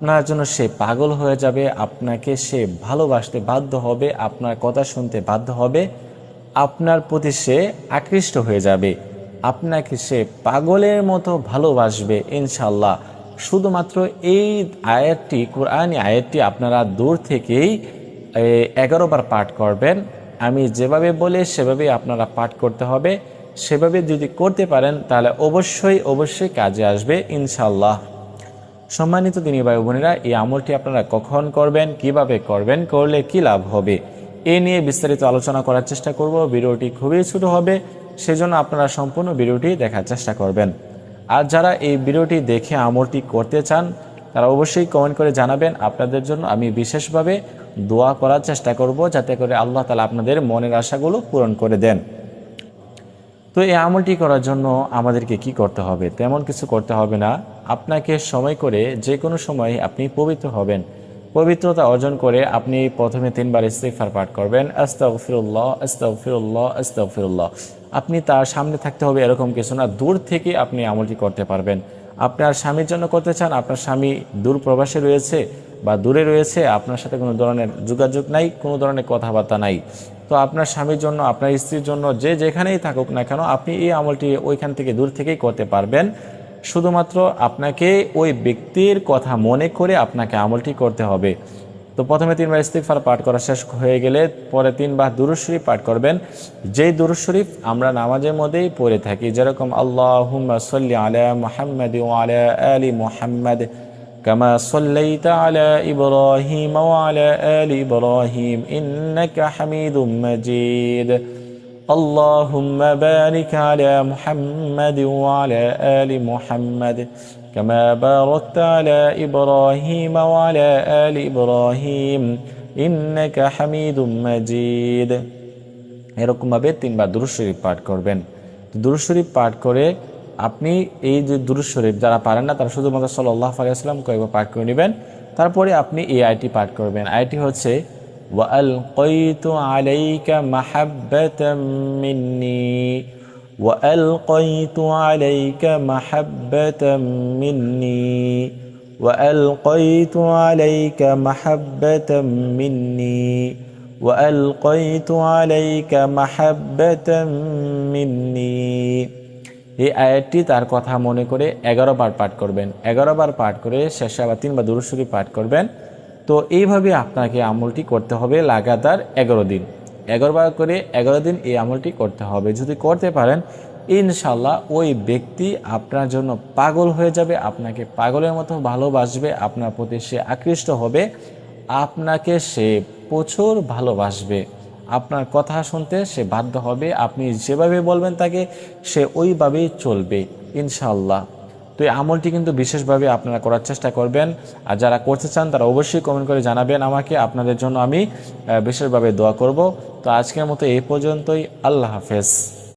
আপনার জন্য সে পাগল হয়ে যাবে, আপনাকে সে ভালোবাসতে বাধ্য হবে, আপনার কথা শুনতে বাধ্য হবে, আপনার প্রতি সে আকৃষ্ট হয়ে যাবে, আপনাকে সে পাগলের মতো ভালোবাসবে ইনশাল্লাহ শুধুমাত্র এই আয়াতটি, কোরআনী আয়াতটি আপনারা দূর থেকেই এগারো বার পাঠ করবেন। আমি যেভাবে বলে সেভাবে আপনারা পাঠ করতে হবে। সেভাবে যদি করতে পারেন, তাহলে অবশ্যই অবশ্যই কাজে আসবে ইনশাল্লাহ সম্মানিত দিনী ভাই বোনেরা, এই আমলটি আপনারা কখন করবেন, কীভাবে করবেন, করলে কি লাভ হবে, এ নিয়ে বিস্তারিত আলোচনা করার চেষ্টা করব। ভিডিওটি খুবই ছোট হবে, সেজন্য আপনারা সম্পূর্ণ ভিডিওটি দেখার চেষ্টা করবেন। আর যারা এই ভিডিওটি দেখে আমলটি করতে চান, তারা অবশ্যই কমেন্ট করে জানাবেন। আপনাদের জন্য আমি বিশেষভাবে দোয়া করার চেষ্টা করব, যাতে করে আল্লাহ তালা আপনাদের মনের আশাগুলো পূরণ করে দেন। তো এই আমলটি করার জন্য আমাদেরকে কি করতে হবে? তেমন কিছু করতে হবে না। আপনাকে সময় করে যে কোনো সময় আপনি পবিত্র হবেন। পবিত্রতা অর্জন করে আপনি প্রথমে তিনবার ইস্তেফার পাঠ করবেন। আস্তাগফিরুল্লাহ আস্তাগফিরুল্লাহ আস্তাগফিরুল্লাহ। আপনি তার সামনে থাকতে হবে এরকম কিছু না। দূর থেকে আপনি আমলটি করতে পারবেন। আপনার স্বামীর জন্য করতে চান, আপনার স্বামী দূর প্রবাসে রয়েছে বা দূরে রয়েছে, আপনার সাথে কোনো ধরনের যোগাযোগ নাই, কোনো ধরনের কথাবার্তা নাই। তো আপনার স্বামীর জন্য, আপনার স্ত্রীর জন্য, যে যেখানেই থাকুক না কেন, আপনি এই আমলটি ওইখান থেকে দূর থেকেই করতে পারবেন। শুধুমাত্র আপনাকে ওই ব্যক্তির কথা মনে করে আপনাকে আমলটি করতে হবে। তো প্রথমে তিনবার ইস্তিফার পাঠ করা শেষ হয়ে গেলে পরে তিনবার দুরুজ শরীফ পাঠ করবেন। যেই দুরুজ শরীফ আমরা নামাজের মধ্যেই পড়ে থাকি, যেরকম আল্লাহ সাল্লি আলা মোহাম্মদ আলা আলী মোহাম্মদ كما صليت على إبراهيم وعلى آل إبراهيم إنك حميد مجيد اللهم بارك على محمد وعلى آل محمد كما باركت على إبراهيم وعلى آل إبراهيم إنك حميد مجيد এরকমভাবে তিনবার দুরুদ শরীফ পাঠ করবেন দুরুদ শরীফ পাঠ করে আপনি এই যে দুরুদ শরীফ যারা পারেন না তারা শুধুমাত্র সাল্লাহ আলিয়াল্লাম কয়েকবার পাঠ করে নেবেন তারপরে আপনি এই আইটি পাঠ করবেন আইটি হচ্ছে وألقيت عليك محبة مني وألقيت عليك محبة مني وألقيت عليك محبة مني وألقيت عليك محبة مني এই আয়াতটি তার কথা মনে করে এগারো বার পাঠ করবেন। এগারো বার পাঠ করে শেষে আবার তিনবার দুরুশ্বরী পাঠ করবেন। তো এইভাবে আপনাকে আমলটি করতে হবে লাগাতার এগারো দিন। এগারো বার করে এগারো দিন এই আমলটি করতে হবে। যদি করতে পারেন ইনশাল্লাহ ওই ব্যক্তি আপনার জন্য পাগল হয়ে যাবে, আপনাকে পাগলের মতো ভালোবাসবে, আপনার প্রতি সে আকৃষ্ট হবে, আপনাকে সে প্রচুর ভালোবাসবে। আপনার কথা শুনতে সে বাধ্য হবে। আপনি যেভাবে বলবেন তাকে, সে ওইভাবেই চলবে ইনশাল্লাহ তো এই আমলটি কিন্তু বিশেষভাবে আপনারা করার চেষ্টা করবেন। আর যারা করতে চান, তারা অবশ্যই কমেন্ট করে জানাবেন আমাকে। আপনাদের জন্য আমি বিশেষভাবে দোয়া করব। তো আজকের মতো এই পর্যন্তই। আল্লাহ হাফেজ।